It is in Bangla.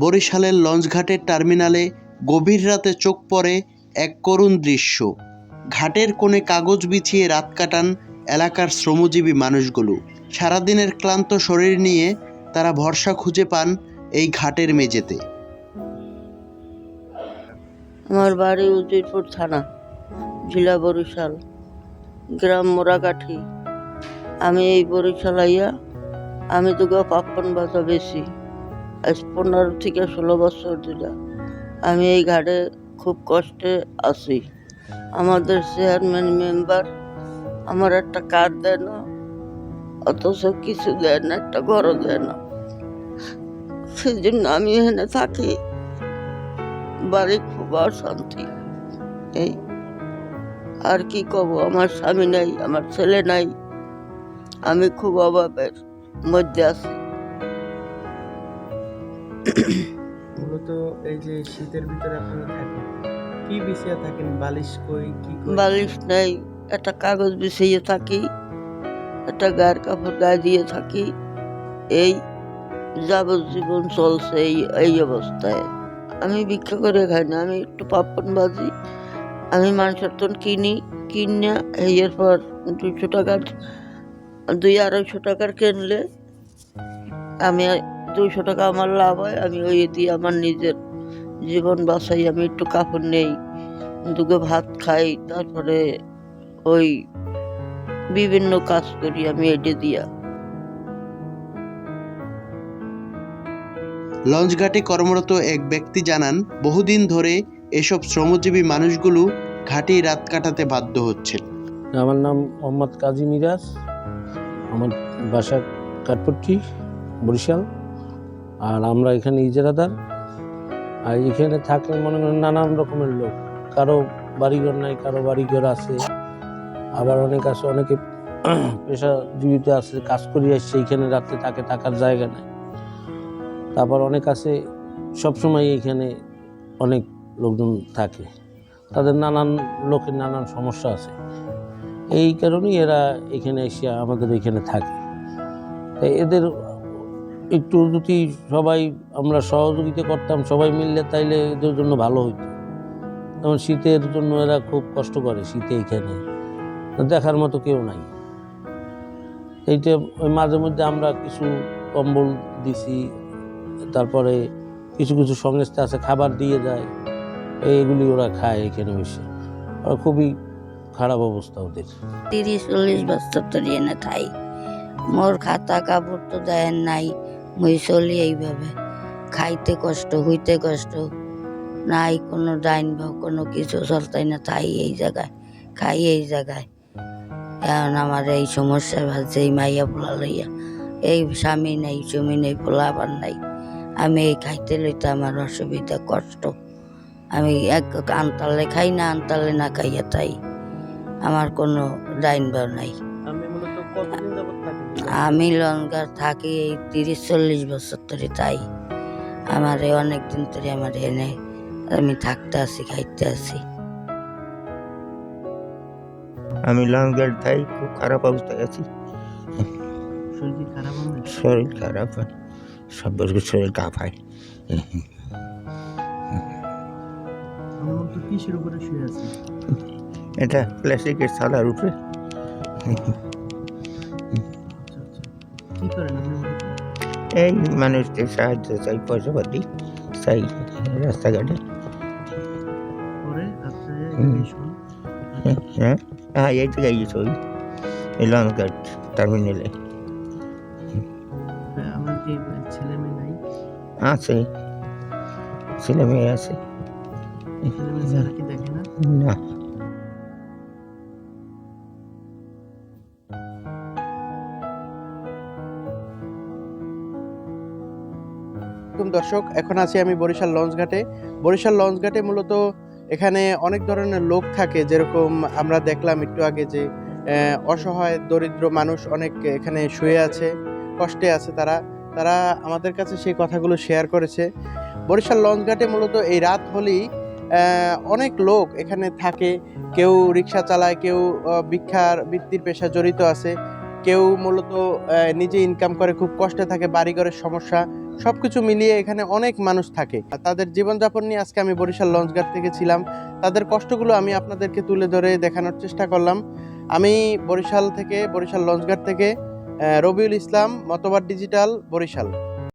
বরিশালের লঞ্চঘাটের টার্মিনালে গভীর রাতে চোখ পড়ে এক করুণ দৃশ্য। ঘাটের কোণে কাগজ বিছিয়ে রাত কাটান এলাকার শ্রমজীবী মানুষগুলো। সারাদিনের ক্লান্ত শরীর নিয়ে তারা ভরসা খুঁজে পান এই ঘাটের মেঝেতে। আমার বাড়ি উজিরপুর থানা, জেলা বরিশাল, গ্রাম মোরাকাঠি আমি এই বরিশাল আইয়া আমি তো গো পাপ্পন বাসা বেশি। পনেরো থেকে ষোলো বছর দিলা আমি এই ঘাটে খুব কষ্টে আছি। আমাদের চেয়ারম্যান মেম্বার আমার একটা কার্ড দেয় না, অথচ কিছু দেয় না, একটা ঘরও দেয় না। সেই জন্য আমি এখানে থাকি। বাড়ি খুব অশান্তি। এই, আর কি কব আমার স্বামী নাই, আমার ছেলে নাই। আমি খুব অভাবের মধ্যে আছি। মূলত এই যে শীতের ভিতরে আপনারা থাকেন, কি বিছিয়ে থাকেন? বালিশ কই, কি বালিশ নেই, একটা কাগজ বিছিয়ে থাকি, একটা গায়ের কাপড় গায়ে দিয়ে থাকি, এই যাবজ্জীবন চলছে এই এই অবস্থায়। আমি ভিক্ষা করে খাই না, আমি একটু পাপ্পন বাজি, আমি মানুষের তন কিনি কিনে এর পর দুশো টাকার, দুই আড়াইশো টাকার কিনলে আমি দুইশো টাকা আমার লাভ হয় আমি ওই দিয়ে আমার নিজের জীবন বাঁচাই আমি একটু কাপড় নেই দুটো ভাত খাই তারপরে ওই বিভিন্ন কাজ করি আমি এটে দিয়া। লঞ্চঘাটে কর্মরত এক ব্যক্তি জানান বহুদিন ধরে এসব শ্রমজীবী মানুষগুলো ঘাটেই রাত কাটাতে বাধ্য হচ্ছে আমার নাম মোহাম্মদ কাজী মিরাজ আমার বাসা কাঠপট্টি। বরিশাল। আর আমরা এখানে ইজারাদার। আর এখানে থাকে মনে করেন নানান রকমের লোক। কারও বাড়িঘর নাই, কারও বাড়িঘর আছে। আবার অনেক আছে, অনেকে পেশাজীবিত আছে, কাজ করে আসছে এইখানে রাত্রে থাকে, থাকার জায়গা নাই। তারপর অনেক আছে, সবসময় এইখানে অনেক লোকজন থাকে। তাদের নানান লোকের নানান সমস্যা আছে। এই কারণেই এরা এখানে এসে আমাদের এখানে থাকে। তাই এদের একটু যদি সবাই আমরা সহযোগিতা করতাম, সবাই মিললে তাইলে এদের জন্য ভালো হইতো। যেমন শীতের জন্য এরা খুব কষ্ট করে শীতে এখানে। দেখার মতো কেউ নাই। এইটা ওই মাঝে মধ্যে আমরা কিছু কম্বল দিছি, তারপরে কিছু কিছু সংস্থা আছে খাবার দিয়ে যায়, এইগুলি ওরা খায় এখানে বসে। ওরা খুবই খারাপ অবস্থা ওদের। তিরিশ, চল্লিশ বছর ধরে এনে খাই। মোর খাতা কাপড় তো দেয় নাই। মুই চলি এইভাবে। খাইতে কষ্ট হইতে কষ্ট। নাই কোনো ডাইন বা কোনো কিছু চলতাই না, তাই এই জায়গায়, খাই এই জায়গায়। এখন আমার এই সমস্যা ভাবছে এই মাইয়া পোলা লইয়া। এই স্বামী নেই জমি নেই, পোলা আবার নাই। আমি এই খাইতে লইতে আমার অসুবিধা, কষ্ট। আমি এক আনতালে খাই না, আনতালে না খাইয়া তাই। আমার কোনো ডাইন বা নাই। আমি লঙ্কার থাকি এই তিরিশ চল্লিশ বছর ধরে তাই আমার অনেক দিন ধরে আমার এনে আমি থাকতে আছি খাইতে আছি। আমি লঙ্গের থাই খুব খারাপ অবস্থায় আছি। শরীর খারাপ শরীর খারাপ হয় সব বছর শরীর কাঁপায় আমি মূলত কিসের উপরে শুয়ে আছি এটা প্লাস্টিকের থালার উপরে। কি করেন এই মানুষদের সাহায্য চাই পয়সা পাতি চাই রাস্তাঘাটে। এই শোন। হ্যাঁ হ্যাঁ। এই জায়গায় গেছে ওই এই লঙ্কার টার্মিনালে আছে। ছেলে মেয়ে আছে। না। না আসসালামাইকুম দর্শক, এখন আছি আমি বরিশাল লঞ্চঘাটে বরিশাল লঞ্চঘাটে মূলত এখানে অনেক ধরনের লোক থাকে, যেরকম আমরা দেখলাম একটু আগে যে অসহায়, দরিদ্র মানুষ অনেক এখানে শুয়ে আছে, কষ্টে আছে তারা। তারা আমাদের কাছে সেই কথাগুলো শেয়ার করেছে। বরিশাল লঞ্চঘাটে মূলত এই রাত হলেই অনেক লোক এখানে থাকে। কেউ রিক্সা চালায়, কেউ ভিক্ষার, বৃত্তির পেশা জড়িত আছে। কেউ মূলত নিজে ইনকাম করে, খুব কষ্টে থাকে, বাড়িঘরের সমস্যা। সবকিছু মিলিয়ে এখানে অনেক মানুষ থাকে। তাদের জীবনযাপন নিয়ে আজকে আমি বরিশাল লঞ্চঘাট থেকে ছিলাম। তাদের কষ্টগুলো আমি আপনাদেরকে তুলে ধরে দেখানোর চেষ্টা করলাম। আমি বরিশাল থেকে, বরিশাল লঞ্চঘাট থেকে রবিউল ইসলাম, মতবাদ ডিজিটাল, বরিশাল।